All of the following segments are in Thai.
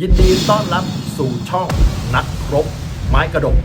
ยินดีต้อนรับสู่ช่องนักรบไม้กระดก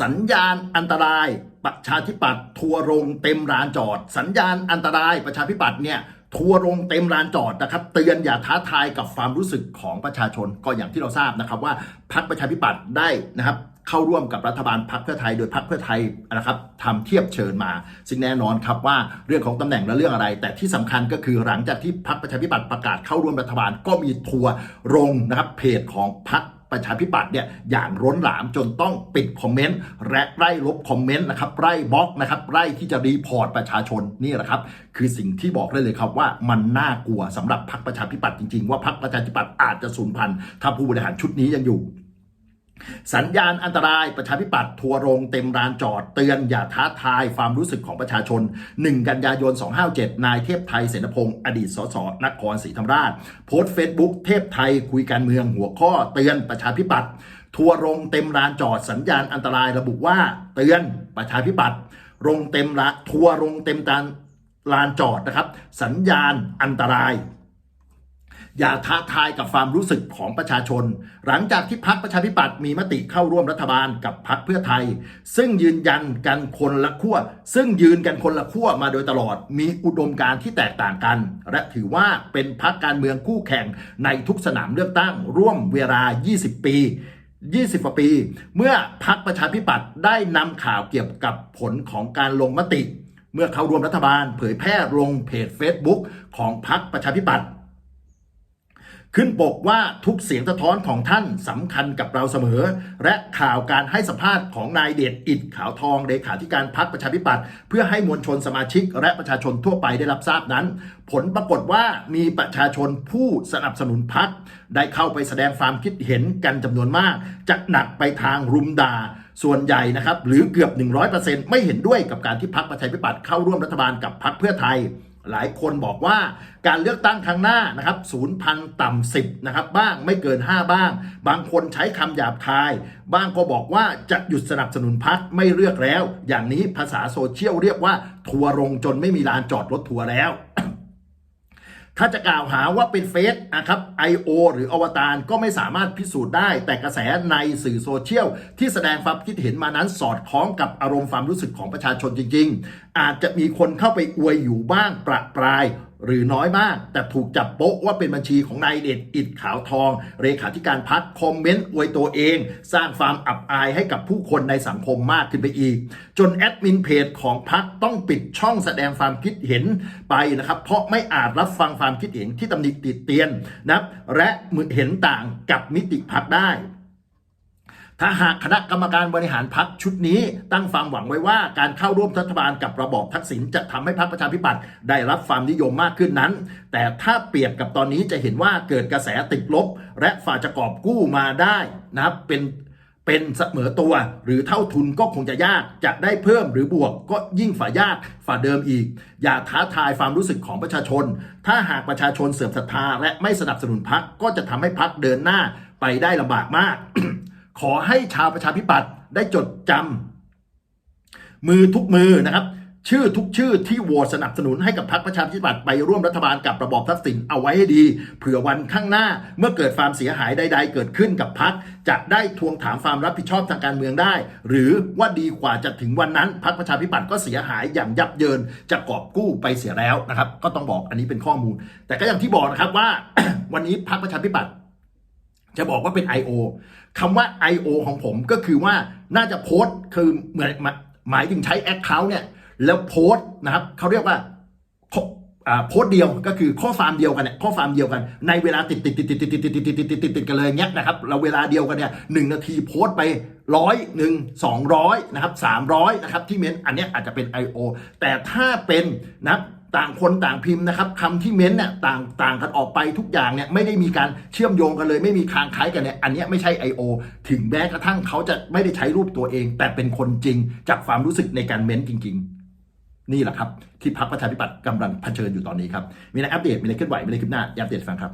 สัญญาณอันตรายประชาธิปัตย์ทัวร์ลงเต็มลานจอด สัญญาณอันตรายประชาธิปัตย์เนี่ยทัวร์ลงเต็มลานจอดนะครับ เตือนอย่าท้าทายกับความรู้สึกของประชาชนก็อย่างที่เราทราบนะครับว่าพรรคประชาธิปัตย์ได้นะครับ เข้าร่วมกับรัฐบาลพรรคเพื่อไทย โดยพรรคเพื่อไทยนะครับทำเทียบเชิญมา ซึ่งแน่นอนครับว่าเรื่องของตำแหน่งและเรื่องอะไร แต่ที่สำคัญก็คือหลังจากที่พรรคประชาธิปัตย์ประกาศเข้าร่วมรัฐบาลก็มีทัวร์ลงนะครับเพจของพรรคประชาธิปัตย์เนี่ยอย่างร้นหลามจนต้องปิดคอมเมนต์และไล่ลบคอมเมนต์นะครับไล่บล็อกนะครับไล่ที่จะรีพอร์ตประชาชนนี่แหละครับ คือสิ่งที่บอกได้เลยครับว่ามันน่ากลัวสำหรับพรรคประชาธิปัตย์จริงๆ ว่าพรรคประชาธิปัตย์อาจจะสูญพันธุ์ถ้าผู้บริหารชุดนี้ยังอยู่ สัญญาณอันตรายประชาธิปัตย์ทัวร์ลงเต็มรานจอดเตือนอย่าท้าทายความรู้สึกของประชาชน 1 กันยายน 257 นายเทพไทยเสนพงศ์อดีตสสนครศรีธรรมราช โพสต์เฟซบุ๊กเทพไทยคุยการเมืองหัวข้อเตือนประชาธิปัตย์ทัวร์ลงเต็มรานจอดสัญญาณอันตรายระบุว่าเตือนประชาธิปัตย์ลงเต็มละทัวร์ลงเต็มตานลานจอดนะครับ สัญญาณอันตราย อย่าท้าทายกับความรู้สึกของประชาชน หลังจากที่พักประชาธิปัตย์มีมติเข้าร่วมรัฐบาลกับพักเพื่อไทย ซึ่งยืนยันกันคนละขั้วซึ่งยืนกันคนละขั้วมาโดยตลอด มีอุดมการณ์ที่แตกต่างกัน และถือว่าเป็นพักการเมืองคู่แข่งในทุกสนามเลือกตั้งร่วมเวลา 20 ปี20กว่าปี เมื่อพักประชาธิปัตย์ได้นำข่าวเกี่ยวกับผลของการลงมติ เมื่อเข้าร่วมรัฐบาล เผยแพร่ลงเพจ Facebook ของพักประชาธิปัตย์ ขึ้นปกว่าทุกเสียงสะท้อนของท่านสำคัญกับเราเสมอ และข่าวการให้สัมภาษณ์ของนายเดชอิดขาวทองเลขาธิการพรรคประชาธิปัตย์เพื่อให้มวลชนสมาชิก และประชาชนทั่วไปได้รับทราบนั้น ผลปรากฏว่ามีประชาชนผู้สนับสนุนพรรคได้เข้าไปแสดงความคิดเห็นกันจำนวนมากจะหนักไปทางรุมดาส่วนใหญ่นะครับหรือเกือบ 100%ไม่เห็นด้วยกับการที่พรรคประชาธิปัตย์เข้าร่วมรัฐบาลกับพรรคเพื่อไทย หลายคนบอกว่าการเลือกตั้งครั้งหน้านะครับศูนย์พันต่ำสิบนะครับบ้างไม่เกิน 5 บ้าง บางคนใช้คำหยาบคาย บ้างก็บอกว่าจะหยุดสนับสนุนพักไม่เลือกแล้ว อย่างนี้ภาษาโซเชียลเรียกว่า ทัวร์ลงจนไม่มีลานจอดรถทัวร์แล้วถ้าจะกล่าวหาว่าเป็นเฟซนะครับ I.O. หรืออวตารก็ไม่สามารถพิสูจน์ได้ แต่กระแสในสื่อโซเชียลที่แสดงความคิดเห็นมานั้นสอดคล้องกับอารมณ์ความรู้สึกของประชาชนจริง ๆ อาจจะมีคนเข้าไปอวยอยู่บ้างประปรายหรือน้อยมาก แต่ถูกจับโป๊ะว่าเป็นบัญชีของนายเดชอิดขาวทอง เลขาธิการพักคอมเมนต์อวยตัวเอง สร้างความอับอายให้กับผู้คนในสังคมมากขึ้นไปอีก จนแอดมินเพจของพักต้องปิดช่องแสดงความคิดเห็นไปนะครับ เพราะไม่อาจรับฟังความคิดเห็นที่ตำหนิติดเตียนนับและเห็นต่างกับมิติพักได้ ถ้าหากคณะกรรมการบริหารพักชุดนี้ ตั้งความหวังไว้ว่าการเข้าร่วมรัฐบาลกับระบอบทักษิณจะทำให้พรรคประชาธิปัตย์ได้รับความนิยมมากขึ้นนั้น แต่ถ้าเปรียบกับตอนนี้จะเห็นว่าเกิดกระแสติดลบ และฝ่าจะกอบกู้มาได้นะครับเป็นเป็นเสมอตัวหรือเท่าทุนก็คงจะยากจะได้เพิ่มหรือบวกก็ยิ่งฝ่ายากฝ่าเดิมอีก อย่าท้าทายความรู้สึกของประชาชน ถ้าหากประชาชนเสื่อมศรัทธาและไม่สนับสนุนพักก็จะทำให้พักเดินหน้าไปได้ลำบากมาก ขอให้ชาวประชาธิปัตย์ได้จดจำมือทุกมือนะครับ ชื่อทุกชื่อที่โหวตสนับสนุนให้กับพรรคประชาธิปัตย์ไปร่วมรัฐบาลกับระบอบทักษิณเอาไว้ให้ดี เผื่อวันข้างหน้าเมื่อเกิดความเสียหายใด ๆ เกิดขึ้นกับพรรคจะได้ทวงถามความรับผิดชอบทางการเมืองได้ หรือว่าดีกว่าจะถึงวันนั้นพรรคประชาธิปัตย์ก็เสียหายอย่างยับเยินจะกอบกู้ไปเสียแล้วนะครับ ก็ต้องบอกอันนี้เป็นข้อมูล แต่ก็อย่างที่บอกนะครับว่า วันนี้พรรคประชาธิปัตย์ จะบอกว่าเป็น I.O. คำว่า I.O. ของผมก็คือว่าน่าจะโพสต์คือเหมือนหมายถึงใช้แอคเคาท์เนี่ย แล้วโพสต์นะครับเขาเรียกว่าโพสต์เดียวก็คือข้อความเดียวกันเนี่ยข้อความเดียวกัน ในเวลาติดติดติดติดติดติดติดติดติดติดติดติดกันเลยเงี้ยนะครับเราเวลาเดียวกันเนี่ยหนึ่งนาทีโพสต์ไปร้อยหนึ่งสองร้อยนะครับสามร้อยนะครับที่เม้นอันเนี้ยอาจจะเป็น I.O. แต่ถ้าเป็นนะ ต่างคนต่างพิมพ์นะครับคำที่เม้นเนี่ยต่างต่างกันออกไปทุกอย่างเนี่ยไม่ได้มีการเชื่อมโยงกันเลย ไม่มีคางคล้ายกันเนี่ยอันนี้ไม่ใช่ I.O. ถึงแม้กระทั่งเขาจะไม่ได้ใช้รูปตัวเอง แต่เป็นคนจริงจากความรู้สึกในการเม้นจริง ๆ นี่แหละครับ ที่พรรคประชาธิปัตย์กำลังเผชิญอยู่ตอนนี้ครับมีอะไรอัปเดตมีอะไรเคลื่อนไหวมีอะไรคืบหน้าอัปเดตฟังครับ